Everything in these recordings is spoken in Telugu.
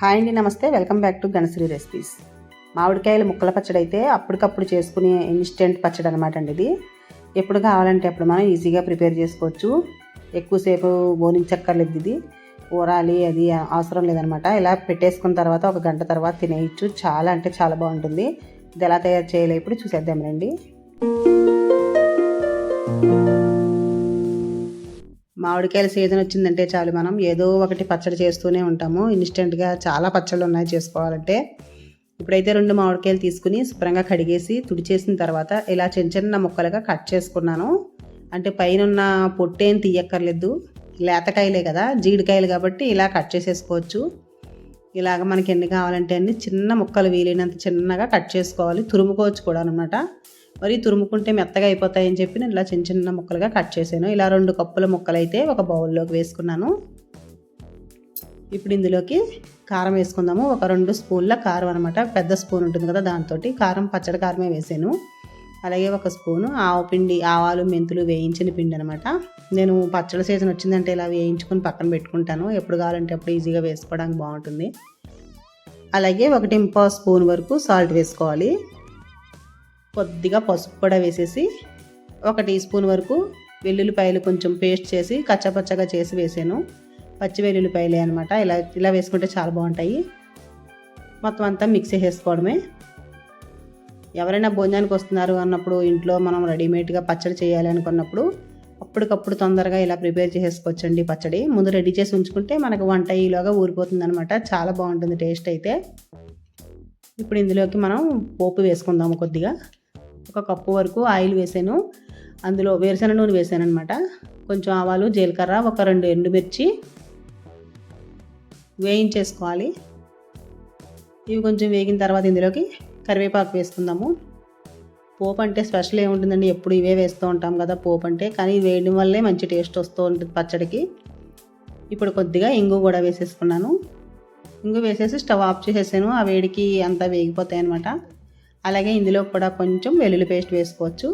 హాయ్ అండి నమస్తే. Welcome back to Ganashri recipes. మామిడికాయల ముక్కల పచ్చడి అయితే అప్పటికప్పుడు చేసుకునే ఇన్స్టెంట్ పచ్చడి అనమాట అండి ఇది. ఎప్పుడు కావాలంటే అప్పుడు మనం ఈజీగా ప్రిపేర్ చేసుకోవచ్చు. ఎక్కువసేపు బోనించక్కర్లేదు ఇది. ఊరాలి అది అవసరం లేదనమాట ఇలా పెట్టేసుకున్న తర్వాత ఒక గంట తర్వాత తినేయచ్చు. చాలా అంటే చాలా బాగుంటుంది. ఇది ఎలా తయారు చేయాలి ఇప్పుడు చూసేద్దాం రండి. మామిడికాయల సీజన్ వచ్చిందంటే చాలు మనం ఏదో ఒకటి పచ్చడి చేస్తూనే ఉంటాము. ఇన్స్టెంట్గా చాలా పచ్చళ్ళు ఉన్నాయి చేసుకోవాలంటే. ఇప్పుడైతే రెండు మామిడికాయలు తీసుకుని శుభ్రంగా కడిగేసి తుడిచేసిన తర్వాత ఇలా చిన్న చిన్న ముక్కలుగా కట్ చేసుకున్నాను. అంటే పైన ఉన్న పొట్టేం తీయక్కర్లేదు. లేతకాయలే కదా జీడికాయలు కాబట్టి ఇలా కట్ చేసేసుకోవచ్చు. ఇలాగ మనకి ఎన్ని కావాలంటే అన్ని చిన్న ముక్కలు వీలైనంత చిన్నగా కట్ చేసుకోవాలి. తురుముకోవచ్చు కూడా అనమాట మరి తురుముకుంటే మెత్తగా అయిపోతాయని చెప్పి నేను ఇలా చిన్న చిన్న ముక్కలుగా కట్ చేశాను. ఇలా రెండు కప్పుల ముక్కలు అయితే ఒక బౌల్లోకి వేసుకున్నాను. ఇప్పుడు ఇందులోకి కారం వేసుకుందాము. ఒక రెండు స్పూన్ల కారం అనమాట పెద్ద స్పూన్ ఉంటుంది కదా దాంతో కారం పచ్చడి కారమే వేసాను. అలాగే ఒక స్పూను ఆవు పిండి ఆవాలు మెంతులు వేయించిన పిండి అనమాట నేను పచ్చడి సీజన్ వచ్చిందంటే ఇలా వేయించుకొని పక్కన పెట్టుకుంటాను. ఎప్పుడు కావాలంటే అప్పుడు ఈజీగా వేసుకోవడానికి బాగుంటుంది. అలాగే ఒకటి ఇంపో స్పూన్ వరకు సాల్ట్ వేసుకోవాలి. కొద్దిగా పసుపు కూడా వేసేసి ఒక టీ స్పూన్ వరకు వెల్లుల్లిపాయలు కొంచెం పేస్ట్ చేసి కచ్చపచ్చగా చేసి వేసాను. పచ్చి వెల్లుల్లిపాయలే అనమాట ఇలా ఇలా వేసుకుంటే చాలా బాగుంటాయి. మొత్తం అంతా మిక్స్ చేసుకోవడమే ఎవరైనా భోజనానికి వస్తున్నారు అన్నప్పుడు ఇంట్లో మనం రెడీమేడ్గా పచ్చడి చేయాలి అనుకున్నప్పుడు అప్పటికప్పుడు తొందరగా ఇలా ప్రిపేర్ చేసేసుకోవచ్చండి పచ్చడి. ముందు రెడీ చేసి ఉంచుకుంటే మనకు వంట ఈలోగా ఊరిపోతుంది అనమాట చాలా బాగుంటుంది టేస్ట్ అయితే. ఇప్పుడు ఇందులోకి మనం పోపు వేసుకుందాము కొద్దిగా. ఒక కప్పు వరకు ఆయిల్ వేసాను. అందులో వేరుశెనగ నూనె వేసాను అనమాట కొంచెం ఆవాలు జీలకర్ర ఒక రెండు ఎండుమిర్చి వేయించేసుకోవాలి. ఇవి కొంచెం వేగిన తర్వాత ఇందులోకి కరివేపాకు వేసుకుందాము. పోపు అంటే స్పెషల్ ఏముంటుందండి? ఎప్పుడు ఇవే వేస్తూ ఉంటాం కదా పోపు అంటే. కానీ వేయడం వల్లే మంచి టేస్ట్ వస్తూ ఉంటుంది పచ్చడికి. ఇప్పుడు కొద్దిగా ఇంగు కూడా వేసేసుకున్నాను. ఇంగు వేసేసి స్టవ్ ఆఫ్ చేసేసాను. ఆ వేడికి అంతా వేగిపోతాయి అనమాట అలాగే ఇందులో కూడా కొంచెం వెల్లుల్లి పేస్ట్ వేసుకోవచ్చు.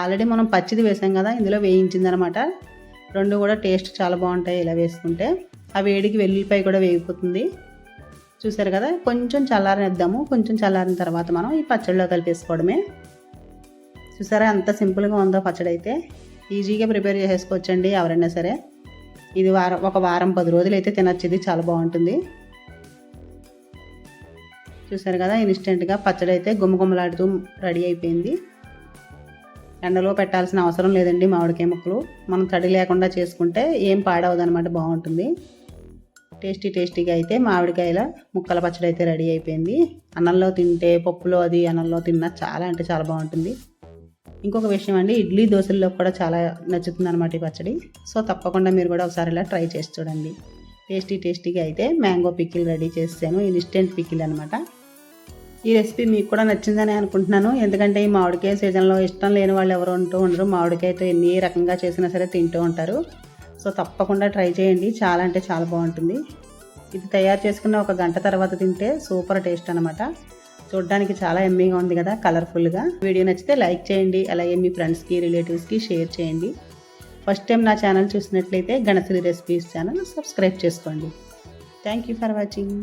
ఆల్రెడీ మనం పచ్చిది వేసాం కదా ఇందులో వేయించింది అనమాట రెండు కూడా టేస్ట్ చాలా బాగుంటాయి ఇలా వేసుకుంటే. ఆ వేడికి వెల్లుల్లిపాయ కూడా వేగిపోతుంది. చూసారు కదా కొంచెం చల్లారనిద్దాము. కొంచెం చల్లారిన తర్వాత మనం ఈ పచ్చడిలో కలిపేసుకోవడమే. చూసారా అంత సింపుల్గా ఉందో పచ్చడి అయితే ఈజీగా ప్రిపేర్ చేసేసుకోవచ్చండి ఎవరైనా సరే. ఇది వారం ఒక వారం పది రోజులు అయితే తినచ్చు చాలా బాగుంటుంది. చూసారు కదా ఇన్స్టెంట్గా పచ్చడి అయితే గుమ్మగుమ్మలాడుతూ రెడీ అయిపోయింది. ఎండలో పెట్టాల్సిన అవసరం లేదండి మామిడికాయ ముక్కలు. మనం తడి లేకుండా చేసుకుంటే ఏం పాడవదనమాట బాగుంటుంది. టేస్టీ టేస్టీగా అయితే మామిడికాయల ముక్కల పచ్చడి అయితే రెడీ అయిపోయింది. అన్నంలో తింటే పప్పులో అది అన్నంలో తిన్నా చాలా అంటే చాలా బాగుంటుంది. ఇంకొక విషయం అండి ఇడ్లీ దోశల్లో కూడా చాలా నచ్చుతుంది అనమాట ఈ పచ్చడి. సో తప్పకుండా మీరు కూడా ఒకసారి ఇలా ట్రై చేసి చూడండి. టేస్టీ టేస్టీగా అయితే మ్యాంగో పికిల్ రెడీ చేసాను ఇన్స్టెంట్ పికిల్ అనమాట ఈ రెసిపీ మీకు కూడా నచ్చిందని అనుకుంటున్నాను. ఎందుకంటే ఈ మామిడికాయ సీజన్లో ఇష్టం లేని వాళ్ళు ఎవరు ఉంటూ ఉండరు. మామిడికాయతో ఎన్ని రకంగా చేసినా సరే తింటూ ఉంటారు. సో తప్పకుండా ట్రై చేయండి. చాలా అంటే చాలా బాగుంటుంది. ఇది తయారు చేసుకున్న ఒక గంట తర్వాత తింటే సూపర్ టేస్ట్ అనమాట చూడడానికి చాలా ఎమ్మీగా ఉంది కదా కలర్ఫుల్గా వీడియో నచ్చితే లైక్ చేయండి. అలాగే మీ ఫ్రెండ్స్కి రిలేటివ్స్కి షేర్ చేయండి. ఫస్ట్ టైం నా ఛానల్ చూసినట్లయితే గణశ్రీ రెసిపీస్ ఛానల్ సబ్స్క్రైబ్ చేసుకోండి. Thank you for watching